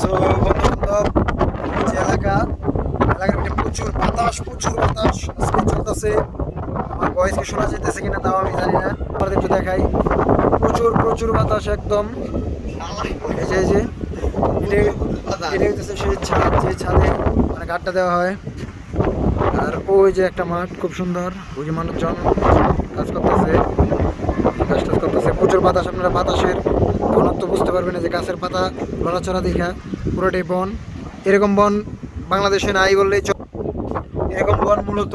So বন্ধুবান্ধব এলাকা। এলাকার প্রচুর বাতাস প্রচুর বাতাস আজকে চলতেছে। আমার ভয়েসকে শোনা যেতেছে কিনা তাও আমি জানি না। আপনাদের একটু দেখাই। প্রচুর প্রচুর বাতাস একদম। এই যে এই যে। এটা হচ্ছে সেই ছাদ। যে ছাদে মানে গাড্ডা দেওয়া হয়। আর ওই যে একটা মাঠ খুব সুন্দর ওই যে মানুষজন কাজ করতেছে কাজ টাজ করতেছে, প্রচুর বাতাস, আপনারা বাতাসের ঘনত্ব বুঝতে পারবেন যে গাছের পাতা লড়াচড়া দেখা, পুরোটাই বন। এরকম বন বাংলাদেশে নাই বললেই চলে এরকম বন মূলত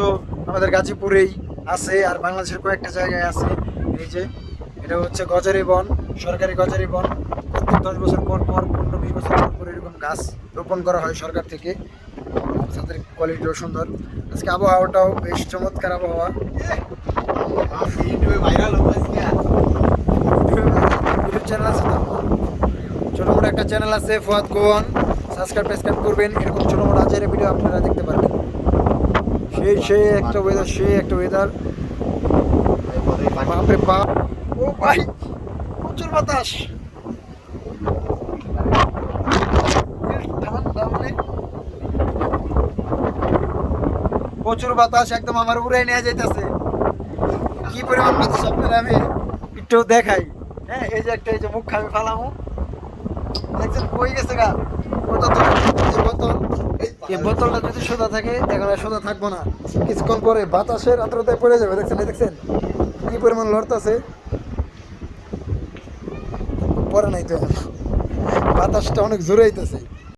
আমাদের গাজীপুরেই আছে আর বাংলাদেশের কয়েকটা জায়গায় আছে। এই যে, এটা হচ্ছে গজারি বন, সরকারি গজারি বন। প্রত্যেক দশ বছর পর পর, পনেরো, বিশ বছর পর পর এরকম গাছ রোপণ করা হয় সরকার থেকে। ছাদের কোয়ালিটিও সুন্দর। আজকে আবহাওয়াটাও বেশ চমৎকার আবহাওয়া। চ্যানেল আছে তো? ছোটো মোটো একটা চ্যানেল আছে ফুয়াদ গোয়ান সাবস্ক্রাইব টাবস্ক্রাইব করবেন। এরকম ছোটো মোটো আচারের ভিডিও আপনারা দেখতে পারবেন। সেই সেই একটা ওয়েদার সেই একটা ওয়েদার বাপরে বাপ। ও ভাই, প্রচুর বাতাস ঠান্ডা মানে প্রচুর বাতাস, একদম আমার উড়াই নিয়ে যাইতেছে। কি পরিমাণ বাতাস আপনারা আমি একটু দেখাই। হ্যাঁ এই যে একটা, এই যে মুখ আমি ফালামু। দেখছেন কই গেছে গা। বোতল এই বোতলটা যদি সোজা থাকে সোজা থাকব না। কিছুক্ষণ পরে বাতাসের পড়ে যাবে, দেখছেন দেখছেন? কি পরিমাণ লড়তাছে। পরে নাই তো বাতাসটা অনেক জোরে আইতেছে।